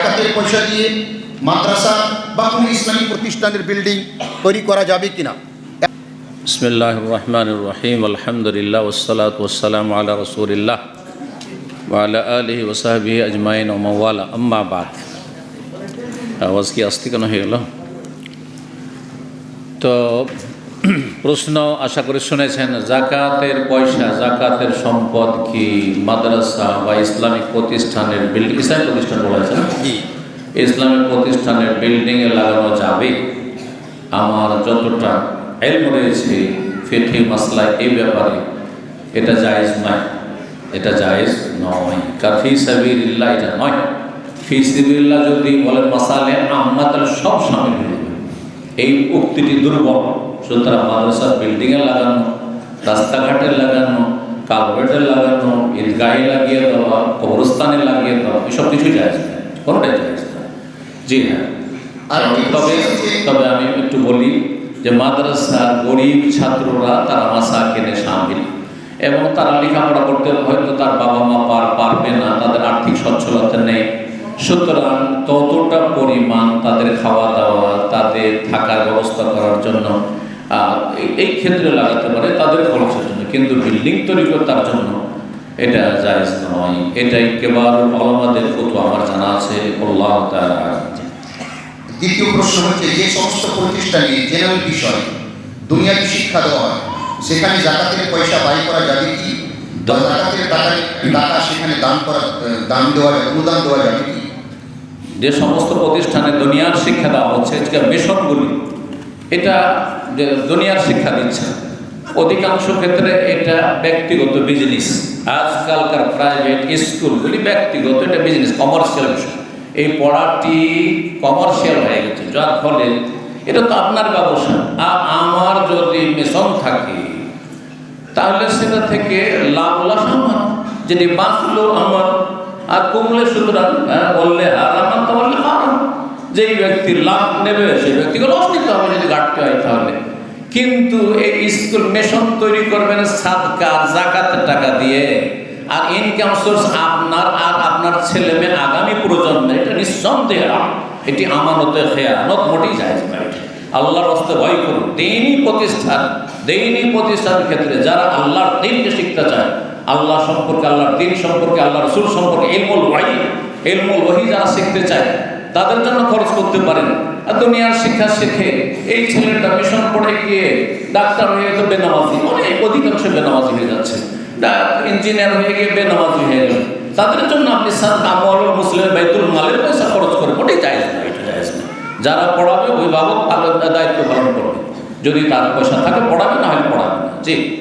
টাকাতে পয়সা দিয়ে মাদ্রাসা বা কোনো ইসলামী প্রতিষ্ঠানের বিল্ডিং তৈরি করা যাবে কিনা بسم الله الرحمن الرحيم الحمد لله والصلاة والسلام على رسول الله وعلى آله وصحبه أجمعين ومن والاه أما بعد আওয়াজ কি আস্তে কেন হয়ে গেল তো প্রশ্ন আশা করে শুনেছেন জাকাতের পয়সা জাকাতের সম্পদ কি মাদ্রাসা বা ইসলামিক প্রতিষ্ঠানের বিল্ডিং ইসলামিক প্রতিষ্ঠান বলেছে না ইসলামিক প্রতিষ্ঠানের বিল্ডিংয়ে লাগানো যাবে। আমার যতটা এলম রয়েছে ফেঠে মাসলায় এই ব্যাপারে এটা জায়েজ নয়। এটা জায়েজ নয়। কার ফি সাবিল্লাহ এটা নয়। ফি সাবিল্লাহ যদি বলেন মাসালে আম্মা তাহলে সব সামিল হয়ে যাবে। এই উক্তিটি দুর্বল। সুতরাং মাদ্রাসার বিল্ডিংয়ে লাগানো রাস্তাঘাটে লাগানো কালভেটে লাগানো ঈদগাহে লাগিয়ে দেওয়া কবরস্থানে লাগিয়ে দেওয়া এসব কিছুই যায় না কোনোটাই যায় না। জি হ্যাঁ। আর তবে তবে আমি একটু বলি যে মাদ্রাসার গরিব ছাত্ররা তারা মাসা কেনে সামিল। এবং তারা লেখাপড়া করতে হয়তো তার বাবা মা পার পারবে না তাদের আর্থিক সচ্ছলতা নেই। সুতরাং ততটা পরিমাণ তাদের খাওয়া দাওয়া তাদের থাকার ব্যবস্থা করার জন্য এই- ক্ষেত্রে লাগাতে পারে তাদের খরচের জন্য। কিন্তু বিল্ডিং তৈরি করে তার জন্য এটা জায়জ নয়। এটাই কেবল অলমাদের কত আমার জানা আছে আল্লাহ। দ্বিতীয় প্রশ্ন হচ্ছে যে সমস্ত প্রতিষ্ঠানে জেনারেল বিষয় দুনিয়াবি শিক্ষা দেওয়া হয় সেখানে জাকাতের পয়সা ব্যয় করা যাবে কি? জাকাতের টাকা টাকা সেখানে দান করা দান দেওয়া অনুদান দেওয়া যাবে কি? যে সমস্ত প্রতিষ্ঠানে দুনিয়ার শিক্ষা দেওয়া হচ্ছে মিশনগুলি এটা দুনিয়ার শিক্ষা দিচ্ছে। অধিকাংশ ক্ষেত্রে এটা ব্যক্তিগত বিজনেস আজকালকার প্রাইভেট স্কুলগুলি ব্যক্তিগত এটা বিজনেস কমার্শিয়াল বিষয়। এই পড়াটি কমার্শিয়াল হয়ে গেছে যার ফলে এটা তো আপনার ব্যবসা। আর আমার যদি মিশন থাকে তাহলে সেটা থেকে লাভ লাভ আমার। যদি বাঁচলো আমার আর কমলে সুতরাং হ্যাঁ, বললে আর আমার তো বললে হারাম যেই ব্যক্তির লাভ নেবে, সেই ব্যক্তিকে লস নিতে হবে যদি ঘাটতে হয় তাহলে। কিন্তু এই স্কুল মেশন তৈরি করবেন সাদকা জাকাতের টাকা দিয়ে। আর ইনকাম সোর্স আপনার আর আপনার ছেলে মেয়ে আগামী প্রজন্মের, এটা নিঃসন্দেহে। এটি আমানতে খেয়ানত, মোটেই যায় আল্লাহর হস্তে ভয় করুন। দিনই প্রতিষ্ঠান দিনই প্রতিষ্ঠানের ক্ষেত্রে যারা আল্লাহর দিনকে শিখতে চায়, আল্লাহ সম্পর্কে, আল্লাহর দিন সম্পর্কে, আল্লাহর রসুল সম্পর্কে, এলমুল ওয়াহি এলমুল ওয়াহি যারা শিখতে চায় তাদের জন্য খরচ করতে পারেন। আর দুনিয়ার শিক্ষা শিখে এই ছেলেটা মিশন পড়ে গিয়ে ডাক্তার হয়ে তো বেনামাজি, অনেক অধিকাংশ বেনামাজি হয়ে যাচ্ছে। ইঞ্জিনিয়ার হয়ে গিয়ে বেনামাজি হয়ে গেল। তাদের জন্য আপনি সাদ আমল, মুসলিম বাইতুল মালের পয়সা খরচ করে ওটাই জায়েজ যারা পড়াবে, অভিভাবক দায়িত্ব পালন করবে। যদি তার পয়সা থাকে, পড়াবে, না হলে পড়াবে না। জি।